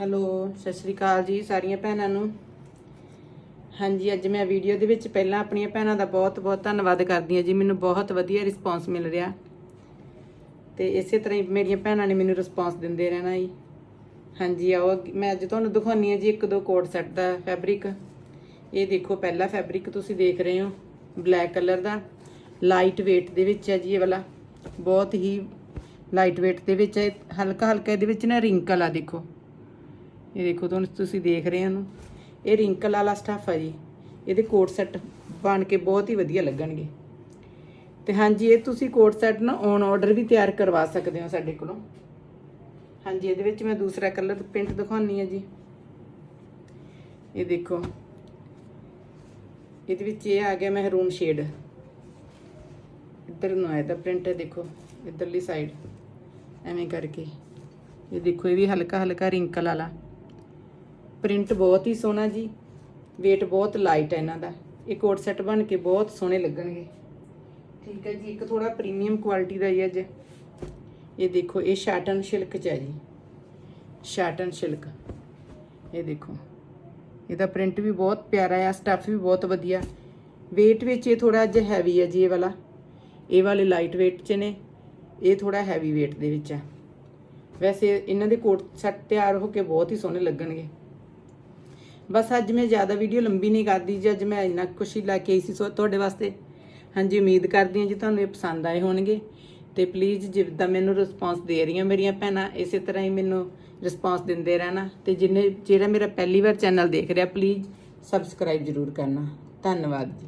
Hello, ਸਤਿ ਸ਼੍ਰੀ ਅਕਾਲ ਜੀ ਸਾਰੀਆਂ ਭੈਣਾਂ ਨੂੰ। ਹਾਂਜੀ, ਅੱਜ ਮੈਂ ਵੀਡੀਓ ਦੇ ਵਿੱਚ ਪਹਿਲਾਂ ਆਪਣੀਆਂ ਭੈਣਾਂ ਦਾ ਬਹੁਤ-ਬਹੁਤ ਧੰਨਵਾਦ ਕਰਦੀ ਹਾਂ ਜੀ। ਮੈਨੂੰ ਬਹੁਤ ਵਧੀਆ ਰਿਸਪੌਂਸ ਮਿਲ ਰਿਹਾ। ਤੇ ਇਸੇ ਤਰ੍ਹਾਂ ਹੀ ਮੇਰੀਆਂ ਭੈਣਾਂ ਨੇ ਮੈਨੂੰ ਰਿਸਪੌਂਸ ਦਿੰਦੇ ਰਹਿਣਾ ਜੀ। ਹਾਂਜੀ, ਆਓ ਮੈਂ ਅੱਜ ਤੁਹਾਨੂੰ ਦਿਖਾਉਣੀ ਹੈ ਜੀ ਇੱਕ ਦੋ ਕੋਟ ਸੈੱਟ ਦਾ ਫੈਬਰਿਕ ਇਹ ਦੇਖੋ, ਪਹਿਲਾ ਫੈਬਰਿਕ ਤੁਸੀਂ ਦੇਖ ਰਹੇ ਹੋ ਬਲੈਕ ਕਲਰ ਦਾ। ਲਾਈਟ weight ਦੇ ਵਿੱਚ ਹੈ ਜੀ ਇਹ ਵਾਲਾ। ਬਹੁਤ ਹੀ ਲਾਈਟ weight ਦੇ ਵਿੱਚ ਹੈ। ਹਲਕਾ ਹਲਕਾ ਇਹਦੇ ਵਿੱਚ ਨਾ ਰਿੰਕਲ ਆ, ਦੇਖੋ। ਇਹ ਦੇਖੋ ਤੁਹਾਨੂੰ ਤੁਸੀਂ ਦੇਖ ਰਹੇ ਹੋ ਇਹ ਰਿੰਕਲ ਵਾਲਾ ਸਟੱਫ ਹੈ ਜੀ। ਇਹਦੇ ਕੋਟ ਸੈੱਟ ਬਣ ਕੇ ਬਹੁਤ ਹੀ ਵਧੀਆ ਲੱਗਣਗੇ। ਤੇ ਹਾਂਜੀ, ਇਹ ਤੁਸੀਂ ਕੋਟ ਸੈੱਟ ਨਾ ਔਨ ਆਰਡਰ ਵੀ ਤਿਆਰ ਕਰਵਾ ਸਕਦੇ ਹੋ ਸਾਡੇ ਕੋਲੋਂ। ਹਾਂਜੀ, ਇਹਦੇ ਵਿੱਚ ਮੈਂ ਦੂਸਰਾ ਕਲਰ ਪ੍ਰਿੰਟ ਦਿਖਾਉਣੀ ਹੈ ਜੀ। ਇਹ ਦੇਖੋ। ਇਹਦੇ ਵਿੱਚ ਇਹ ਆ ਗਿਆ ਮਹਿਰੂਨ ਸ਼ੇਡ ਇੱਧਰ ਨੂੰ ਆਇਆ ਤਾਂ ਪ੍ਰਿੰਟ ਦੇਖੋ, ਇੱਧਰਲੀ ਸਾਈਡ ਐਵੇਂ ਕਰਕੇ। ਇਹ ਦੇਖੋ, ਇਹ ਵੀ ਹਲਕਾ ਹਲਕਾ ਰਿੰਕਲ ਵਾਲਾ। ਪ੍ਰਿੰਟ ਬਹੁਤ ਹੀ ਸੋਹਣਾ ਜੀ। weight ਬਹੁਤ ਲਾਈਟ ਹੈ ਇਹਨਾਂ ਦਾ। ਇਹ ਕੋਟ ਸੈੱਟ ਬਣ ਕੇ ਬਹੁਤ ਸੋਹਣੇ ਲੱਗਣਗੇ। ਠੀਕ ਹੈ ਜੀ, ਇੱਕ ਥੋੜਾ ਪ੍ਰੀਮੀਅਮ ਕੁਆਲਿਟੀ ਦਾ ਹੀ ਹੈ ਜੇ। ਇਹ ਦੇਖੋ, ਇਹ ਸ਼ਾਟਨ ਸਿਲਕ ਚ ਹੈ ਜੀ। ਸ਼ਾਟਨ ਸਿਲਕ ਇਹ ਦੇਖੋ। ਇਹਦਾ ਪ੍ਰਿੰਟ ਵੀ ਬਹੁਤ ਪਿਆਰਾ ਹੈ ਸਟੱਫ ਵੀ ਬਹੁਤ ਵਧੀਆ। weight ਵਿੱਚ ਇਹ ਥੋੜਾ ਅੱਜ ਹੈਵੀ ਹੈ ਜੀ ਇਹ ਵਾਲਾ। ਇਹ ਵਾਲੇ ਲਾਈਟ weight ਚ ਨੇ। ਇਹ ਥੋੜਾ ਹੈਵੀ weight ਦੇ ਵਿੱਚ ਹੈ। ਵੈਸੇ ਇਹਨਾਂ ਦੇ ਕੋਟ ਸੈੱਟ ਤਿਆਰ ਹੋ ਕੇ ਬਹੁਤ ਹੀ ਸੋਹਣੇ ਲੱਗਣਗੇ। ਬਸ ਅੱਜ ਮੈਂ ਜ਼ਿਆਦਾ ਵੀਡੀਓ ਲੰਬੀ ਨਹੀਂ ਕਰਦੀ ਜੀ, ਅੱਜ ਮੈਂ ਇੰਨਾ ਕੁਛ ਹੀ ਲੈ ਕੇ ਆਈ ਸੀ ਸੋ ਤੁਹਾਡੇ ਵਾਸਤੇ। ਹਾਂਜੀ, ਉਮੀਦ ਕਰਦੀ ਹਾਂ ਜੀ ਤੁਹਾਨੂੰ ਇਹ ਪਸੰਦ ਆਏ ਹੋਣਗੇ। ਤੇ ਪਲੀਜ਼ ਜਿੱਦਾਂ ਮੈਨੂੰ ਰਿਸਪੌਂਸ ਦੇ ਰਹੀਆਂ ਮੇਰੀਆਂ ਭੈਣਾਂ, ਇਸੇ ਤਰ੍ਹਾਂ ਹੀ ਮੈਨੂੰ ਰਿਸਪੌਂਸ ਦਿੰਦੇ ਰਹਿਣਾ। ਤੇ ਜਿੰਨੇ, ਜਿਹੜਾ ਮੇਰਾ ਪਹਿਲੀ ਵਾਰ ਚੈਨਲ ਦੇਖ ਰਿਹਾ ਪਲੀਜ਼ ਸਬਸਕ੍ਰਾਈਬ ਜ਼ਰੂਰ ਕਰਨਾ। ਧੰਨਵਾਦ ਜੀ।